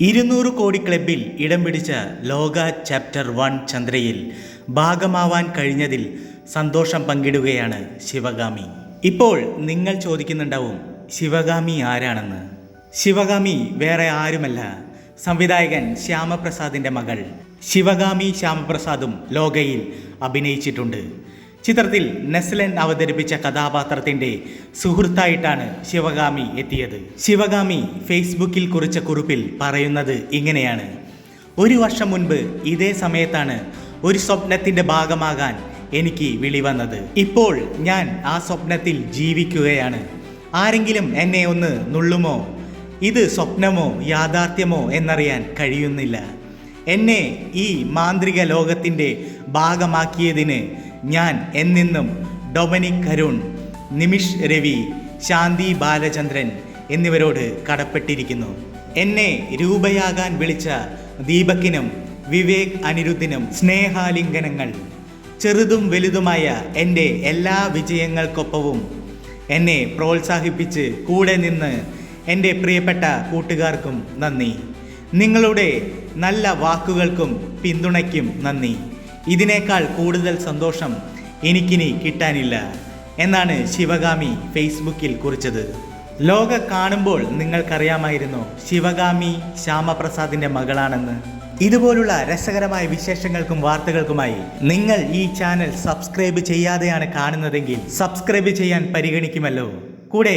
ഇരുന്നൂറ് കോടി ക്ലബിൽ ഇടം പിടിച്ച ലോക ചാപ്റ്റർ വൺ ചന്ദ്രയിൽ ഭാഗമാവാൻ കഴിഞ്ഞതിൽ സന്തോഷം പങ്കിടുകയാണ് ശിവഗാമി. ഇപ്പോൾ നിങ്ങൾ ചോദിക്കുന്നുണ്ടാവും ശിവഗാമി ആരാണെന്ന്. ശിവഗാമി വേറെ ആരുമല്ല. സംവിധായകൻ ശ്യാമപ്രസാദിന്റെ മകൾ ശിവഗാമി ശ്യാമപ്രസാദും ലോകയിൽ അഭിനയിച്ചിട്ടുണ്ട്. ചിത്രത്തിൽ നെസ്ലൻ അവതരിപ്പിച്ച കഥാപാത്രത്തിന്റെ സുഹൃത്തായിട്ടാണ് ശിവഗാമി എത്തിയത്. ശിവഗാമി ഫേസ്ബുക്കിൽ കുറിച്ച കുറിപ്പിൽ പറയുന്നത് ഇങ്ങനെയാണ്. ഒരു വർഷം മുൻപ് ഇതേ സമയത്താണ് ഒരു സ്വപ്നത്തിന്റെ ഭാഗമാകാൻ എനിക്ക് വിളി വന്നത്. ഇപ്പോൾ ഞാൻ ആ സ്വപ്നത്തിൽ ജീവിക്കുകയാണ്. ആരെങ്കിലും എന്നെ ഒന്ന് നുള്ളുമോ? ഇത് സ്വപ്നമോ യാഥാർത്ഥ്യമോ എന്നറിയാൻ കഴിയുന്നില്ല. എന്നെ ഈ മാന്ത്രിക ലോകത്തിന്റെ ഭാഗമാക്കിയതിന് ഞാൻ എന്നെന്നും ഡൊമിനിക് കരുൺ നിമിഷ് രവി ശാന്തി ബാലചന്ദ്രൻ എന്നിവരോട് കടപ്പെട്ടിരിക്കുന്നു. എന്നെ രൂപയാകാൻ വിളിച്ച ദീപക്കിനും വിവേക് അനിരുദ്ധിനും സ്നേഹാലിംഗനങ്ങൾ ചെറുതും വലുതുമായ എന്റെ എല്ലാ വിജയങ്ങൾക്കൊപ്പവും എന്നെ പ്രോത്സാഹിപ്പിച്ച് കൂടെ നിന്ന് എന്റെ പ്രിയപ്പെട്ട കൂട്ടുകാർക്കും നന്ദി. നിങ്ങളുടെ നല്ല വാക്കുകൾക്കും പിന്തുണയ്ക്കും നന്ദി. ഇതിനേക്കാൾ കൂടുതൽ സന്തോഷം എനിക്കിനി കിട്ടാനില്ല എന്നാണ് ശിവഗാമി ഫേസ്ബുക്കിൽ കുറിച്ചത്. ലോക കാണുമ്പോൾ നിങ്ങൾക്കറിയാമായിരുന്നു ശിവഗാമി ശ്യാമപ്രസാദിന്റെ മകളാണെന്ന്. ഇതുപോലുള്ള രസകരമായ വിശേഷങ്ങൾക്കും വാർത്തകൾക്കുമായി നിങ്ങൾ ഈ ചാനൽ സബ്സ്ക്രൈബ് ചെയ്യാതെയാണ് കാണുന്നതെങ്കിൽ സബ്സ്ക്രൈബ് ചെയ്യാൻ പരിഗണിക്കുമല്ലോ. കൂടെ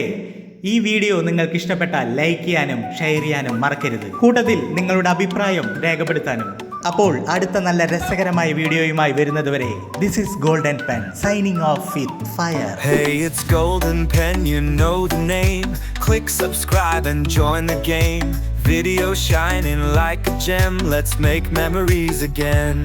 ഈ വീഡിയോ നിങ്ങൾക്ക് ഇഷ്ടപ്പെട്ടാൽ ലൈക്ക് ചെയ്യാനും ഷെയർ ചെയ്യാനും മറക്കരുത്. കൂട്ടത്തിൽ നിങ്ങളുടെ അഭിപ്രായം രേഖപ്പെടുത്താനും അപ്പോൾ അടുത്ത നല്ല രസകരമായ വീഡിയോയുമായി വരുന്നതുവരെ this is Golden Pen signing off with fire Hey, it's Golden Pen, you know the name. Click subscribe and join the game. Video shining like a gem, let's make memories again.